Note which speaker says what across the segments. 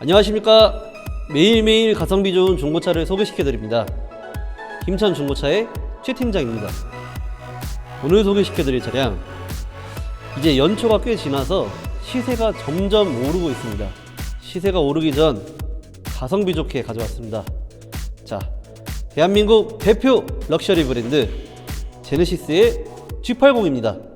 Speaker 1: 안녕하십니까? 매일매일 가성비 좋은 중고차를 소개시켜드립니다. 김천 중고차의 최 팀장입니다. 오늘 소개시켜드릴 차량 이제 연초가 꽤 지나서 시세가 점점 오르고 있습니다. 시세가 오르기 전 가성비 좋게 가져왔습니다. 자 대한민국 대표 럭셔리 브랜드 제네시스의 G80입니다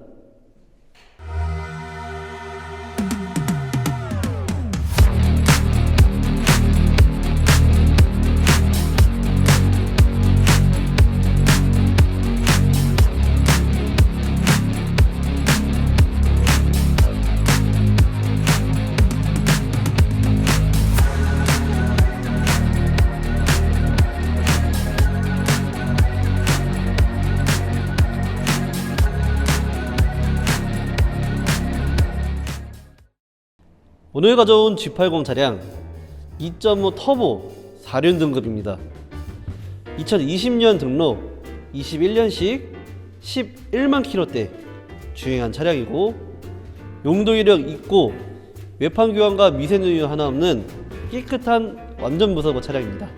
Speaker 1: 오늘 가져온 G80 차량 2.5 터보 4륜 등급입니다. 2020년 등록 21년식 11만 킬로대 주행한 차량이고 용도 이력 있고 외판 교환과 미세누유 하나 없는 깨끗한 완전 무사고 차량입니다.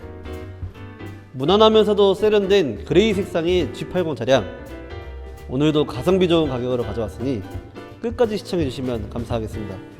Speaker 1: 무난하면서도 세련된 그레이 색상의 G80 차량 오늘도 가성비 좋은 가격으로 가져왔으니 끝까지 시청해 주시면 감사하겠습니다.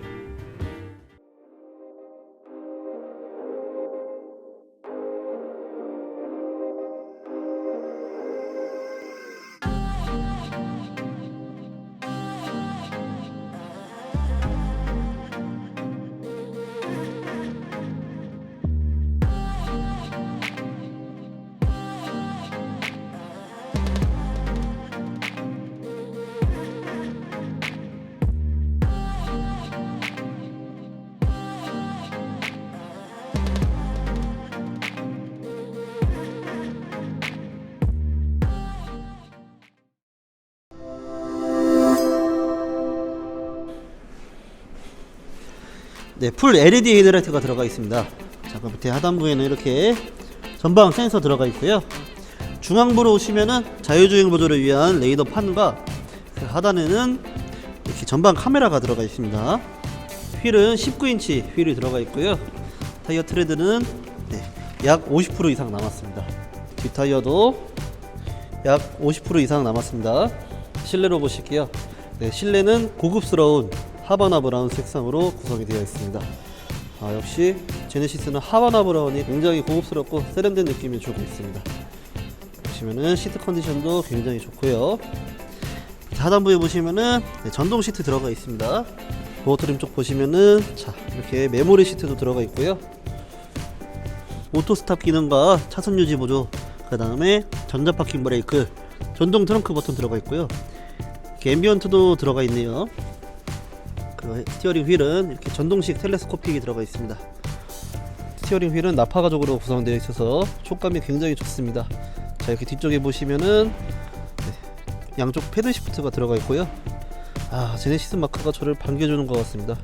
Speaker 1: 네, 풀 LED 헤드라이트가 들어가 있습니다. 자, 그 밑에 하단부에는 이렇게 전방 센서 들어가 있고요. 중앙부로 오시면은 자율주행 보조를 위한 레이더 판과 그 하단에는 이렇게 전방 카메라가 들어가 있습니다. 휠은 19인치 휠이 들어가 있고요. 타이어 트레드는 네, 약50% 이상 남았습니다. 뒷타이어도 약 50% 이상 남았습니다. 실내로 보실게요. 네, 실내는 고급스러운 하바나 브라운 색상으로 구성이 되어 있습니다. 아, 역시 제네시스는 하바나 브라운이 굉장히 고급스럽고 세련된 느낌을 주고 있습니다. 보시면은 시트 컨디션도 굉장히 좋고요. 하단부에 보시면은 네, 전동 시트 들어가 있습니다. 보어트림 쪽 보시면은 자 이렇게 메모리 시트도 들어가 있고요. 오토 스탑 기능과 차선 유지 보조, 그 다음에 전자 파킹 브레이크, 전동 트렁크 버튼 들어가 있고요. 앰비언트도 들어가 있네요. 스티어링 휠은 이렇게 전동식 텔레스코픽이 들어가 있습니다. 스티어링 휠은 나파 가죽으로 구성되어 있어서 촉감이 굉장히 좋습니다. 자 이렇게 뒤쪽에 보시면은 네, 양쪽 패드 시프트가 들어가 있고요. 아 제네시스 마크가 저를 반겨주는 것 같습니다.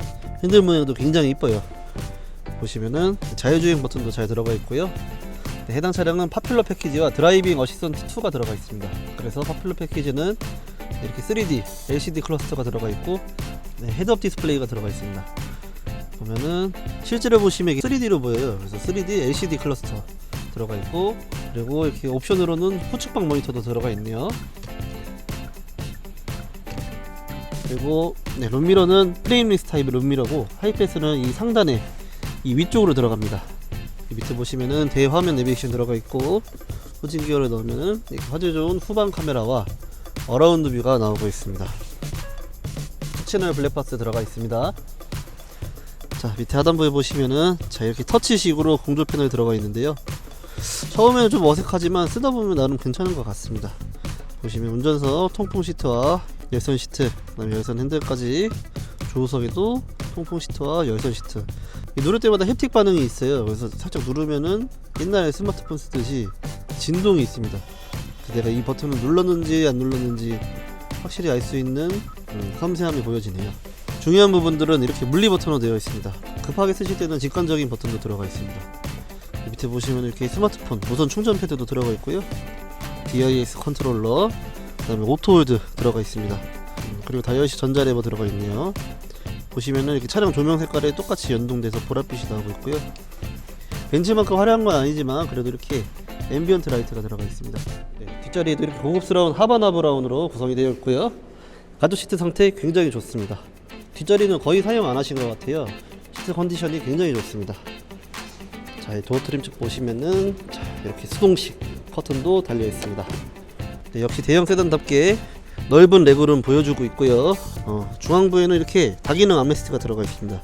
Speaker 1: 핸들 모양도 굉장히 이뻐요. 보시면은 자율주행 버튼도 잘 들어가 있고요. 네, 해당 차량은 파퓰러 패키지와 드라이빙 어시스턴트 2가 들어가 있습니다. 그래서 파퓰러 패키지는 이렇게 3D LCD 클러스터가 들어가 있고 네, 헤드업 디스플레이가 들어가 있습니다. 보면은 실제로 보시면 3D로 보여요. 그래서 3D LCD 클러스터 들어가 있고 그리고 이렇게 옵션으로는 후측방 모니터도 들어가 있네요. 그리고 네, 룸미러는 프레임리스 타입의 룸미러고 하이패스는 이 상단에 이 위쪽으로 들어갑니다. 이 밑에 보시면은 대화면 내비게이션 들어가 있고 후진 기어를 넣으면은 화질 좋은 후방 카메라와 어라운드 뷰가 나오고 있습니다. 채널 블랙박스 들어가 있습니다. 자 밑에 하단부에 보시면은 자 이렇게 터치식으로 공조 패널 들어가 있는데요. 처음에는 좀 어색하지만 쓰다 보면 나름 괜찮은 것 같습니다. 보시면 운전석 통풍 시트와 열선 시트, 그다음에 열선 핸들까지 조수석에도 통풍 시트와 열선 시트. 이 누를 때마다 햅틱 반응이 있어요. 그래서 살짝 누르면은 옛날에 스마트폰 쓰듯이 진동이 있습니다. 내가 이 버튼을 눌렀는지 안 눌렀는지 확실히 알 수 있는 음, 섬세함이 보여지네요. 중요한 부분들은 이렇게 물리 버튼으로 되어 있습니다. 급하게 쓰실 때는 직관적인 버튼도 들어가 있습니다. 밑에 보시면 이렇게 스마트폰 무선 충전 패드도 들어가 있고요. DIS 컨트롤러, 그다음에 오토홀드 들어가 있습니다. 음, 그리고 다이어시 전자레버 들어가 있네요. 보시면은 이렇게 차량 조명 색깔에 똑같이 연동돼서 보랏빛이 나오고 있고요. 벤츠만큼 화려한 건 아니지만 그래도 이렇게 앰비언트 라이트가 들어가 있습니다. 네, 뒷자리에도 이렇게 고급스러운 하바나 브라운으로 구성이 되어 있고요. 가죽 시트 상태 굉장히 좋습니다. 뒷자리는 거의 사용 안 하신 것 같아요. 시트 컨디션이 굉장히 좋습니다. 자, 이 도어 트림 쪽 보시면은 자, 이렇게 수동식 커튼도 달려 있습니다. 네, 역시 대형 세단답게 넓은 레그룸 보여주고 있고요. 어, 중앙부에는 이렇게 다기능 암레스트가 들어가 있습니다.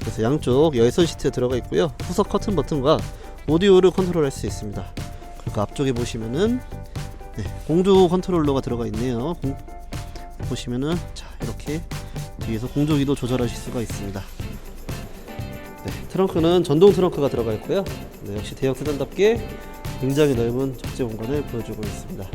Speaker 1: 그래서 양쪽 열선 시트에 들어가 있고요. 후석 커튼 버튼과 오디오를 컨트롤할 수 있습니다. 그리고 앞쪽에 보시면은 네, 공조 컨트롤러가 들어가 있네요. 공- 보시면은 자 이렇게 뒤에서 공조기도 조절하실 수가 있습니다. 네, 트렁크는 전동 트렁크가 들어가 있고요. 네, 역시 대형 세단답게 굉장히 넓은 적재 공간을 보여주고 있습니다.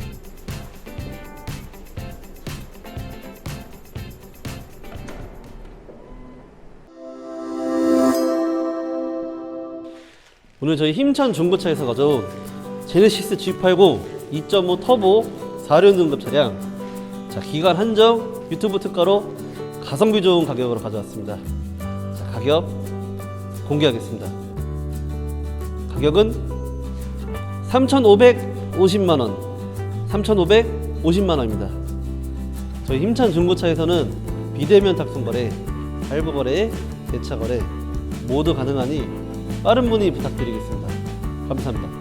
Speaker 1: 오늘 저희 힘찬 중고차에서 가져온 제네시스 G80 2.5 터보 4륜 등급 차량 자 기간 한정 유튜브 특가로 가성비 좋은 가격으로 가져왔습니다 자 가격 공개하겠습니다 가격은 3,550만 원 3,550만 원입니다 저희 힘찬 중고차에서는 비대면 탁송 거래, 할부 거래, 대차 거래 모두 가능하니 빠른 문의 부탁드리겠습니다. 감사합니다.